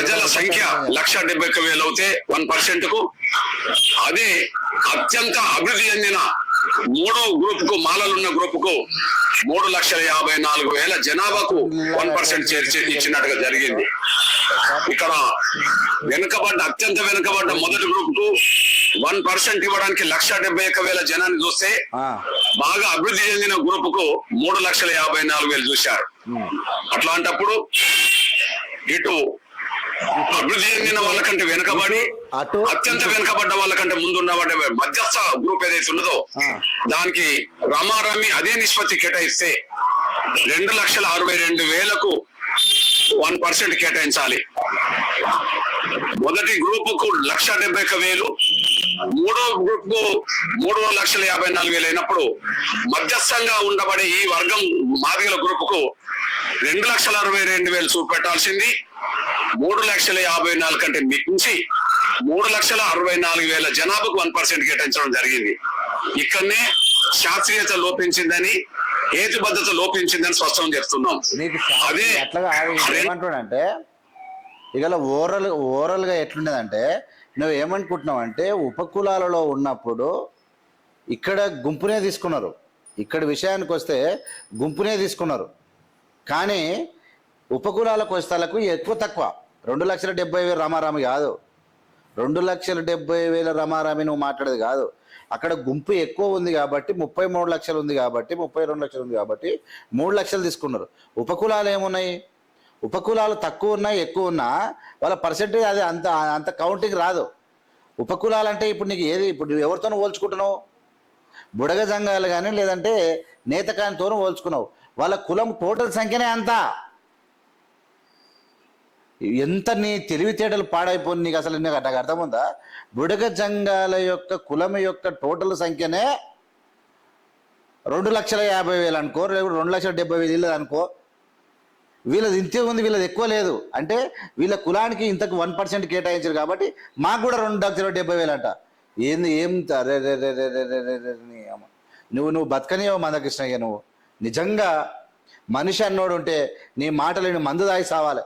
ప్రజల సంఖ్య లక్ష డెబ్బై ఒక్క వేలు అవుతే వన్ పర్సెంట్కు. అదే అత్యంత అభివృద్ధి చెందిన మూడో గ్రూప్కు మాలలున్న గ్రూప్కు మూడు లక్షల యాభై నాలుగు వేల జనాభాకు వన్ పర్సెంట్ చేర్చి ఇచ్చినట్టుగా జరిగింది. ఇక్కడ వెనుకబడ్డ అత్యంత వెనుకబడ్డ మొదటి గ్రూప్కు వన్ పర్సెంట్ ఇవ్వడానికి లక్ష డెబ్బై ఒక్క వేల జనాన్ని చూస్తే బాగా అభివృద్ధి చెందిన గ్రూప్కు మూడు లక్షల యాభై నాలుగు వేలు చూశారు. అట్లాంటప్పుడు ఇటు అభివృద్ధి చెందిన వాళ్ళకంటే వెనుకబడి అత్యంత వెనుకబడ్డ వాళ్ళకంటే ముందున్న వాడి మధ్యస్థ గ్రూప్ ఏదైతే ఉన్నదో. దానికి రమారమి అదే నిష్పత్తి కేటాయిస్తే రెండు లక్షల అరవై రెండు వేలకు వన్ పర్సెంట్ కేటాయించాలి మొదటి గ్రూప్కు లక్ష డెబ్బై ఒక్క వేలు మూడో గ్రూప్కు మూడు లక్షల యాభై నాలుగు వేలు అయినప్పుడు మధ్యస్థంగా ఉండబడే ఈ వర్గం మాదిగల గ్రూప్కు రెండు లక్షల అరవై రెండు వేలు చూపెట్టాల్సింది మూడు లక్షల యాభై నాలుగు కంటే మించి మూడు లక్షల అరవై నాలుగు వేల జనాభాకు వన్ పర్సెంట్ కేటాయించడం జరిగింది. ఇక్కడనే శాస్త్రీయత లోపించిందని హేతుబద్ధత లోపించిందని స్పష్టం చేస్తున్నాం. నీకు అదే ఎట్లాగా ఏమంటున్నాడంటే ఇక ఓరల్ ఓరల్గా ఎట్లుండదంటే నువ్వు ఏమనుకుంటున్నావు అంటే ఉపకులాలలో ఉన్నప్పుడు ఇక్కడ గుంపునే తీసుకున్నారు. ఇక్కడ విషయానికి వస్తే గుంపునే తీసుకున్నారు. కానీ ఉపకులాల వస్తాలకు ఎక్కువ తక్కువ. రెండు లక్షల డెబ్బై వేల రమారామి కాదు. రెండు లక్షల డెబ్బై వేల రమారామి నువ్వు మాట్లాడేది కాదు. అక్కడ గుంపు ఎక్కువ ఉంది కాబట్టి ముప్పై మూడు లక్షలు ఉంది కాబట్టి ముప్పై రెండు లక్షలు ఉంది కాబట్టి మూడు లక్షలు తీసుకున్నారు. ఉపకులాలు ఏమున్నాయి? ఉపకులాలు తక్కువ ఉన్నా ఎక్కువ ఉన్నా వాళ్ళ పర్సెంటేజ్ అది అంత అంత కౌంటింగ్ రాదు. ఉపకులాలు అంటే ఇప్పుడు నీకు ఏది? ఇప్పుడు నువ్వు ఎవరితోనూ పోల్చుకుంటున్నావు? బుడగ జంగాలు కానీ లేదంటే నేతకానితోనూ పోల్చుకున్నావు. వాళ్ళ కులం టోటల్ సంఖ్యనే అంతా. ఎంత నీ తెలివితేటలు పాడైపోయి నీకు అసలు నీకు నాకు అర్థముందా బుడగ జంగాల యొక్క కులం యొక్క టోటల్ సంఖ్యనే రెండు లక్షల యాభై వేలు అనుకో లేకపోతే రెండు లక్షల డెబ్బై వేలు ఇల్లు అనుకో వీళ్ళది ఇంతే ఉంది వీళ్ళది ఎక్కువ లేదు అంటే వీళ్ళ కులానికి ఇంతకు వన్ పర్సెంట్ కేటాయించారు కాబట్టి మాకు కూడా రెండు లక్షల డెబ్బై వేలు అంట ఏంది ఏం నువ్వు నువ్వు బతకనేవో మందకృష్ణయ్య నువ్వు నిజంగా మనిషి అన్నోడు ఉంటే నీ మాటలు మందు దాయి సావాలి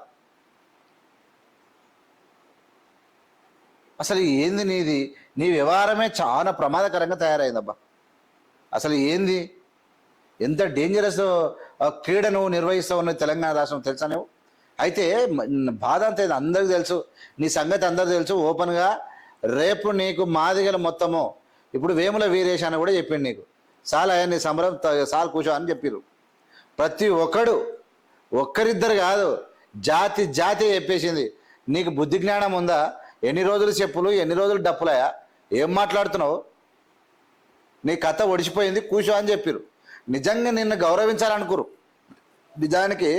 అసలు ఏంది నీది? నీ వ్యవహారమే చాలా ప్రమాదకరంగా తయారైందబ్బా. అసలు ఏంది? ఎంత డేంజరస్ క్రీడను క్రీడ నువ్వు నిర్వహిస్తావు ఉన్నది తెలంగాణ రాష్ట్రం తెలుసా నువ్వు అయితే బాధ అంతా అందరికి తెలుసు. నీ సంగతి అందరికి తెలుసు. ఓపెన్గా రేపు నీకు మాదిగల మొత్తము. ఇప్పుడు వేముల వీరేష్ అని కూడా చెప్పిండు నీకు. చాలా నీ సంబరం త- సాల్ కూర్చో అని చెప్పారు ప్రతి ఒక్కడు ఒక్కరిద్దరు కాదు జాతి జాతి చెప్పేసింది. నీకు బుద్ధి జ్ఞానం ఉందా? ఎన్ని రోజులు చెప్పులు ఎన్ని రోజులు డప్పులయా ఏం మాట్లాడుతున్నావు? నీ కథ ఒడిసిపోయింది కూర్చో అని చెప్పిరు నిజంగా నిన్ను గౌరవించాలనుకురు నిజానికి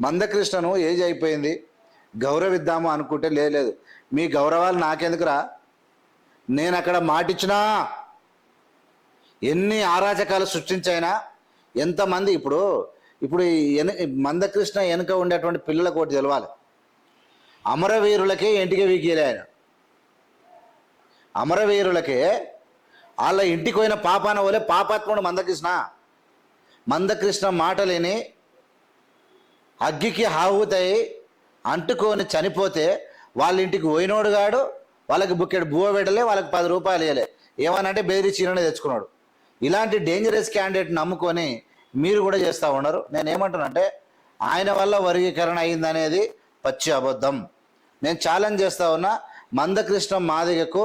మందకృష్ణను ఏజ్ అయిపోయింది. గౌరవిద్దాము అనుకుంటే లేదు. మీ గౌరవాలు నాకెందుకురా? నేను అక్కడ మాటిచ్చినా ఎన్ని ఆరాచకాలు సృష్టించైనా ఎంతమంది ఇప్పుడు ఇప్పుడు ఈ ఎన మందకృష్ణ వెనుక ఉండేటువంటి పిల్లలకు ఒకటి తెలవాలి. అమరవీరులకే ఇంటికి వీగిలే ఆయన. అమరవీరులకే వాళ్ళ ఇంటికి పోయిన పాపాన వలె పాపాత్ముడు మందకృష్ణ. మందకృష్ణ మాటలేని అగ్గికి హావుతాయి అంటుకొని చనిపోతే వాళ్ళ ఇంటికి పోయినోడు గాడు వాళ్ళకి బుక్కెడు బువ్వ పెట్టలే వాళ్ళకి పది రూపాయలు ఇవ్వలే ఏమనంటే బెదిరి చీరనే తెచ్చుకున్నాడు. ఇలాంటి డేంజరస్ క్యాండిడేట్ నమ్ముకొని మీరు కూడా చేస్తూ ఉన్నారు. నేను ఏమంటానంటే ఆయన వల్ల వర్గీకరణ అయిందనేది పచ్చి అబద్ధం. నేను ఛాలెంజ్ చేస్తా ఉన్నా మందకృష్ణ మాదిగకు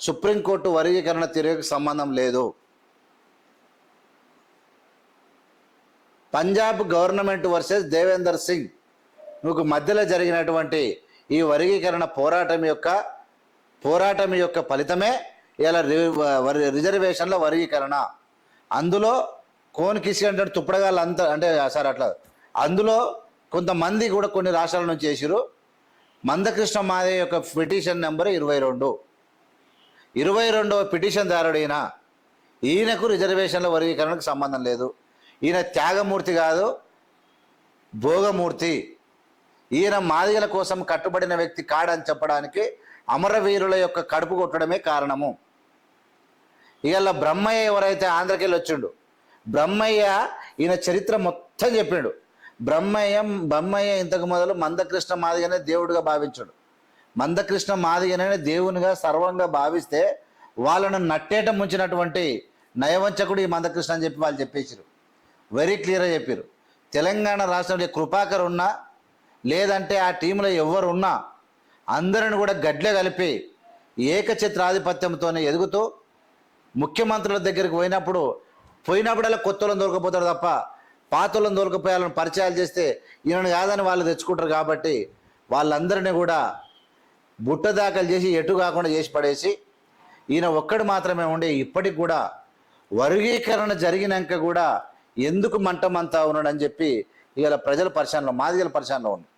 సుప్రీంకోర్టు వర్గీకరణ తీరుకు సంబంధం లేదు. పంజాబ్ గవర్నమెంట్ వర్సెస్ దేవేందర్ సింగ్ మీకు మధ్యలో జరిగినటువంటి ఈ వర్గీకరణ పోరాటం యొక్క పోరాటం యొక్క ఫలితమే ఇలా రి- రిజర్వేషన్ల వర్గీకరణ. అందులో కోన్ కిషన్ అంటే తుప్పడగాళ్ళు అంత అంటే సార్ అట్లా అందులో కొంతమంది కూడా కొన్ని రాష్ట్రాల నుంచి చేసిరు మందకృష్ణ మాదే యొక్క పిటిషన్ నెంబర్ ఇరవై రెండు. ఇరవై రెండవ పిటిషన్ దారుడైన ఈయనకు రిజర్వేషన్ల వర్గీకరణకు సంబంధం లేదు. ఈయన త్యాగమూర్తి కాదు భోగమూర్తి. ఈయన మాదిగల కోసం కట్టుబడిన వ్యక్తి కాడని చెప్పడానికి అమరవీరుల యొక్క కడుపు కొట్టడమే కారణము. ఇవాళ బ్రహ్మయ్య ఎవరైతే ఆంధ్రకెళ్ళి వచ్చిండు బ్రహ్మయ్య ఈయన చరిత్ర మొత్తం చెప్పిండు బ్రహ్మయ్య బ్రహ్మయ్య ఇంతకు మొదలు మందకృష్ణ మాదిగనే దేవుడిగా భావించాడు. మందకృష్ణ మాదిగనే దేవునిగా సర్వంగా భావిస్తే వాళ్ళను నట్టేట ముంచినటువంటి నయవంచకుడు ఈ మందకృష్ణ అని చెప్పి వాళ్ళు చెప్పేసారు వెరీ క్లియర్గా చెప్పారు తెలంగాణ రాష్ట్రంలో కృపాకర్ ఉన్నా లేదంటే ఆ టీంలో ఎవరు ఉన్నా అందరిని కూడా గడ్లే కలిపి ఏకఛత్రాధిపత్యంతోనే ఎదుగుతూ ముఖ్యమంత్రుల దగ్గరికి పోయినప్పుడు పోయినప్పుడల్లా కొత్త వాళ్ళని దొరకపోతారు తప్ప పాత వాళ్ళని దొరకపోయాలని పరిచయాలు చేస్తే ఈయనను కాదని వాళ్ళు తెచ్చుకుంటారు కాబట్టి వాళ్ళందరినీ కూడా బుట్ట దాఖలు చేసి ఎటు కాకుండా చేసి పడేసి ఈయన ఒక్కడు మాత్రమే ఉండే ఇప్పటికి కూడా వర్గీకరణ జరిగినాక కూడా ఎందుకు మంటమంతా ఉన్నాడని చెప్పి ఇవాళ ప్రజల పరిశానలో మాదిగల పరిశానలో ఉంది.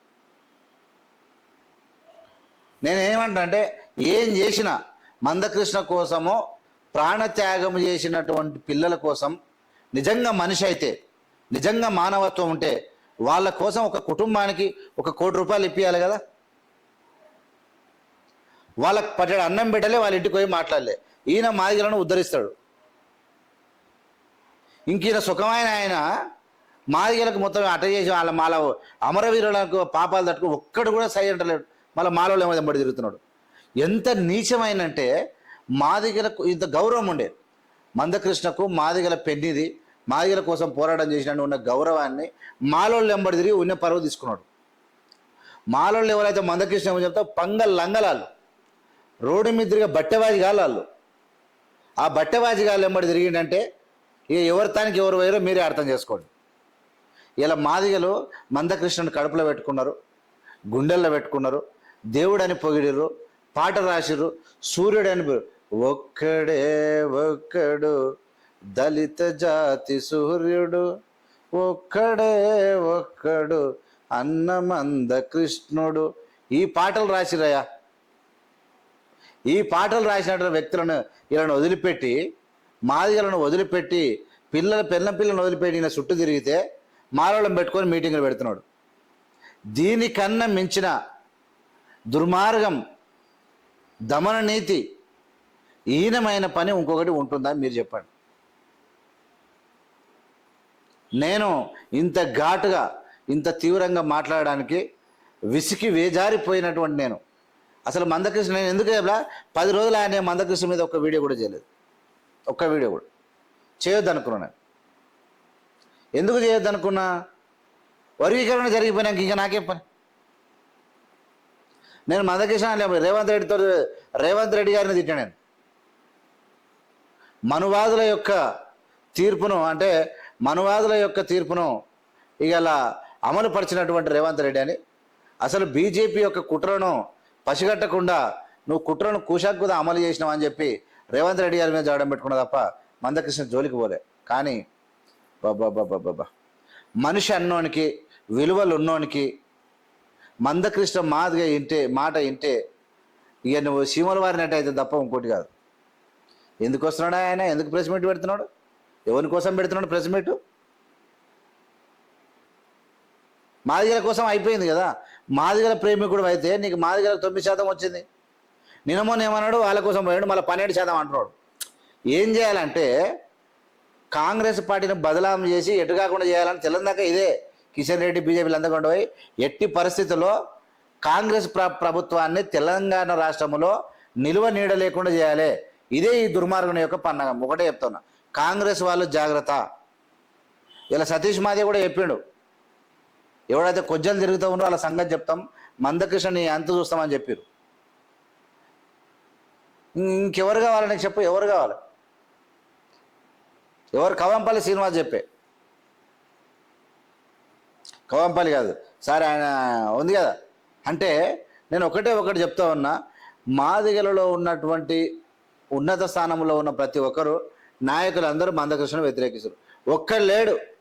నేనేమంటా అంటే ఏం చేసినా మందకృష్ణ కోసమో ప్రాణత్యాగం చేసినటువంటి పిల్లల కోసం నిజంగా మనిషి అయితే నిజంగా మానవత్వం ఉంటే వాళ్ళ కోసం ఒక కుటుంబానికి ఒక కోటి రూపాయలు ఇప్పియాలి కదా? వాళ్ళకి పట్టడు అన్నం పెట్టలే వాళ్ళ ఇంటికి పోయి మాట్లాడలే. ఈయన మాదిగలను ఉద్ధరిస్తాడు. ఇంక ఈయన సుఖమైన ఆయన మాదిగలకు మొత్తం అట చేసి వాళ్ళ మాల అమరవీరులకు పాపాలు తట్టుకు ఒక్కడు కూడా సై అంటలేడు. మళ్ళీ మాలలో ఏమో దెంబడి తిరుగుతున్నాడు. ఎంత నీచమైనంటే మాదిగలకు ఇంత గౌరవం ఉండేది మందకృష్ణకు మాదిగల పెన్నిది మాదిగల కోసం పోరాటం చేసినట్టు ఉన్న గౌరవాన్ని మాలోళ్ళు వెంబడి తిరిగి ఉన్న పరువు తీసుకున్నాడు. మాలోళ్ళు ఎవరైతే మందకృష్ణ చెప్తా పంగల్ లంగలాలు. రోడ్డు మీద తిరిగే బట్టెబాజి వాళ్ళు. ఆ బట్టెవాజి గాళ్ళు ఎంబడి తిరిగిందంటే ఇక ఎవరి తానికి ఎవరు వేరో మీరే అర్థం చేసుకోండి. ఇలా మాదిగలు మందకృష్ణుని కడుపులో పెట్టుకున్నారు గుండెల్లో పెట్టుకున్నారు దేవుడని పొగిడిరు పాట రాసిరు సూర్యుడని ఒక్కడే ఒక్కడు దళిత జాతి సూర్యుడు ఒక్కడే ఒక్కడు అన్నమంద కృష్ణుడు ఈ పాటలు రాసిరయ్యా ఈ పాటలు రాసినటువంటి వ్యక్తులను వీళ్ళను వదిలిపెట్టి మాదిగలను వదిలిపెట్టి పిల్లల పిల్ల పిల్లలను వదిలిపెట్టి ఈయన చుట్టూ తిరిగితే మాలోళ్ళని పెట్టుకొని మీటింగులు పెడుతున్నాడు. దీనికన్నా మించిన దుర్మార్గం దమన నీతి హీనమైన పని ఇంకొకటి ఉంటుందా మీరు చెప్పండి. నేను ఇంత ఘాటుగా ఇంత తీవ్రంగా మాట్లాడడానికి విసికి వేజారిపోయినటువంటి నేను. అసలు మందకృష్ణ నేను ఎందుకు చెప్పలా? పది రోజులు ఆయన మందకృష్ణ మీద ఒక్క వీడియో కూడా చేయలేదు. ఒక్క వీడియో కూడా. చేయొద్దు అనుకున్నాను ఎందుకు చేయొద్దు అనుకున్నా వర్గీకరణ జరిగిపోయినాక ఇంకా నాకేం పని? నేను మందకృష్ణ లేకపోతే రేవంత్ రెడ్డితో రేవంత్ రెడ్డి గారిని తిట్టాను నేను. మనువాదుల యొక్క తీర్పును అంటే మనువాదుల యొక్క తీర్పును ఇక అలా అమలుపరిచినటువంటి రేవంత్ రెడ్డి అని. అసలు బీజేపీ యొక్క కుట్రను పసిగట్టకుండా నువ్వు కుట్రను కూశాక్కుదా అమలు చేసినావు అని చెప్పి రేవంత్ రెడ్డి గారి మీద జవడం పెట్టుకున్నా తప్ప మందకృష్ణ జోలికి పోలే. కానీ బాబా మనిషి అన్నోనికి విలువలు ఉన్నోనికి మందకృష్ణ మాదిగా ఇంటే మాట ఇంటే ఇక నువ్వు సీమల వారినట్టు అయితే తప్ప ఇంకోటి కాదు. ఎందుకు వస్తున్నాడు ఆయన? ఎందుకు ప్రెస్ మీట్ పెడుతున్నాడు? ఎవరి కోసం పెడుతున్నాడు ప్రెస్ మీటు మాదిగల కోసం అయిపోయింది కదా. మాదిగల ప్రేమికుడు అయితే నీకు మాదిగల తొమ్మిది శాతం వచ్చింది. నినమోని ఏమన్నాడు? వాళ్ళ కోసం పోయాడు మళ్ళీ పన్నెండు శాతం అంటున్నాడు. ఏం చేయాలంటే కాంగ్రెస్ పార్టీని బదలాం చేసి ఎటు కాకుండా చేయాలని తెలంగాణ ఇదే కిషన్ రెడ్డి బీజేపీలు అందకుండా పోయి ఎట్టి పరిస్థితుల్లో కాంగ్రెస్ ప్ర ప్రభుత్వాన్ని తెలంగాణ రాష్ట్రంలో నిలువ నీడ లేకుండా చేయాలి. ఇదే ఈ దుర్మార్గుని యొక్క పన్నగం. ఒకటే చెప్తున్నా. కాంగ్రెస్ వాళ్ళు జాగ్రత్త. ఇలా సతీష్ మాదే కూడా చెప్పిండు. ఎవడైతే కొజ్జలు తిరుగుతూ ఉన్నారో వాళ్ళ సంగతి చెప్తాం. మందకృష్ణని అంత చూస్తామని చెప్పారు. ఇంకెవరు కావాలని చెప్పు ఎవరు కావాలి? ఎవరు? కవంపల్లి శ్రీనివాస్ చెప్పే. కవంపల్లి కాదు. సార్ ఆయన ఉంది కదా? అంటే నేను ఒకటే ఒకటి చెప్తా ఉన్నా. మాదిగలలో ఉన్నటువంటి ఉన్నత స్థానంలో ఉన్న ప్రతి ఒక్కరు నాయకులందరూ మందకృష్ణ వ్యతిరేకిస్తారు. ఒక్కడు లేడు.